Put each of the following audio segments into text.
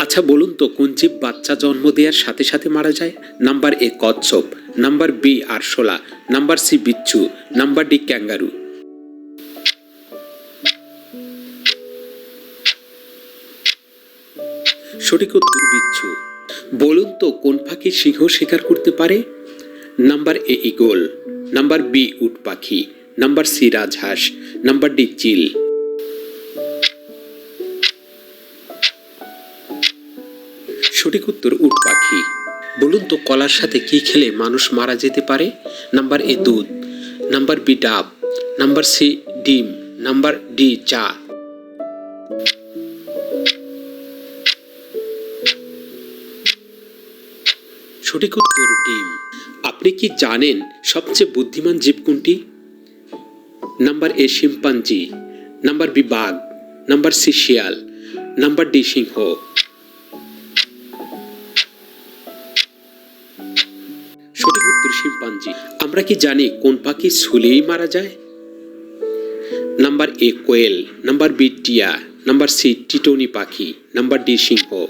আচ্ছা বলুন তো, কোন জীব বাচ্চা জন্ম দেওয়ার সাথে সাথে মারা যায়? নাম্বার এ, কচ্ছপ, নাম্বার বি, আরশোলা, নাম্বার সি, বিচ্ছু, নাম্বার ডি, ক্যাঙ্গারু। সঠিক উত্তর, বিচ্ছু। বলুন তো, কোন পাখি সিংহ শিকার করতে পারে? Number A eagle number B, উট পাখি, নাম্বার সি, রাজহাঁস, নাম্বার ডি, চিল। সঠিক উত্তর উট পাখি। বলুন তো, কলার সাথে কি খেলে মানুষ মারা যেতে পারে? নাম্বার এ দুধ, নাম্বার বি ডাব, নাম্বার সি ডিম, নাম্বার ডি চা। সঠিক উত্তর ডিম। আপনি কি জানেন সবচেয়ে বুদ্ধিমান জীব কোনটি? Number A chimpanzee, number B বাঘ, নাম্বার সি শিয়াল, নাম্বার ডি সিংহ। উত্তর শিম্পাঞ্জি আমরা কি জানি কোন পাখি ছুলেই মারা যায়? নাম্বার এ কোয়েল, নাম্বার বি টিয়া, নাম্বার সি টিটনি পাখি, নাম্বার ডি সিংহ।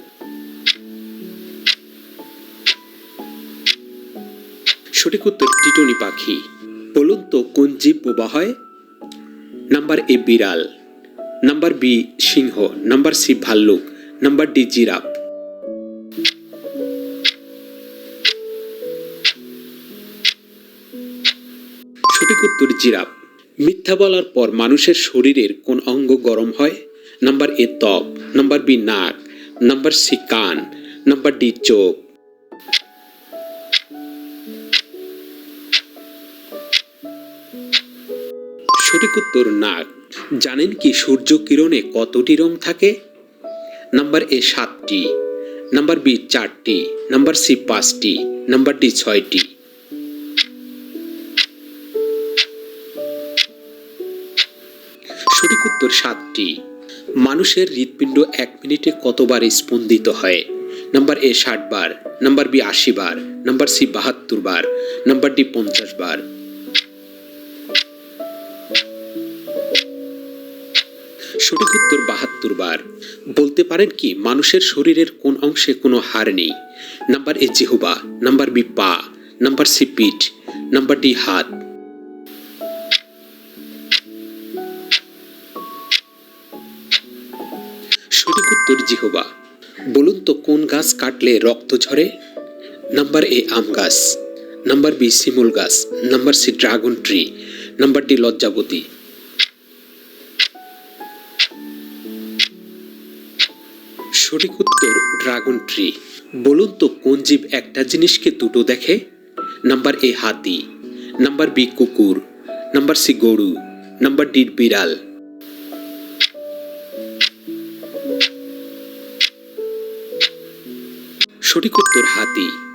সঠিক উত্তর টিটনি পাখি। বলুন তো কোন জীব বোবা হয়? নাম্বার এ বিড়াল, নাম্বার বি সিংহ, নাম্বার সি ভাল্লুক, নাম্বার ডি জিরাফ। সঠিক উত্তর জিরাফ। মিথ্যা বলার পর মানুষের শরীরের কোন অঙ্গ গরম হয়? নাম্বার এ ত্বক, নাম্বার বি নাক, নাম্বার সি কান, নাম্বার ডি চোখ। সঠিক উত্তর নাক, জানেন কি সূর্য কিরণে কতটি রং থাকে? নাম্বার এ সাতটি, নাম্বার বি চারটি, নাম্বার সি পাঁচটি, নাম্বার ডি ছয়টি। সঠিক উত্তর সাতটি। মানুষের হৃৎপিণ্ড এক মিনিটে কতবার স্পন্দিত হয়? নাম্বার এ ষাট বার, নাম্বার বি আশি বার, নাম্বার সি বাহাত্তর বার, নাম্বার ডি পঞ্চাশ বার। সঠিক উত্তর বাহাত্তর বার। বলতে পারেন কি, মানুষের শরীরের কোন অংশে কোনো হাড় নেই? নাম্বার এ জিহুবা, নাম্বার বি পা, নাম্বার সি পিঠ, নাম্বার ডি হাত। সঠিক উত্তর জিহবা। বলুন তো কোন গাছ কাটলে রক্ত ঝরে? নাম্বার এ আম গাছ, নাম্বার বি শিমুল গাছ, number C dragon tree, number D লজ্জাবতী। সঠিক উত্তর ড্রাগন ট্রি। বলুন তো কোন জীব একটা জিনিসকে দুটো দেখে? নাম্বার এ হাতি, নাম্বার বি কুকুর, নাম্বার সি গরু, নাম্বার ডি বিড়াল। সঠিক উত্তর হাতি।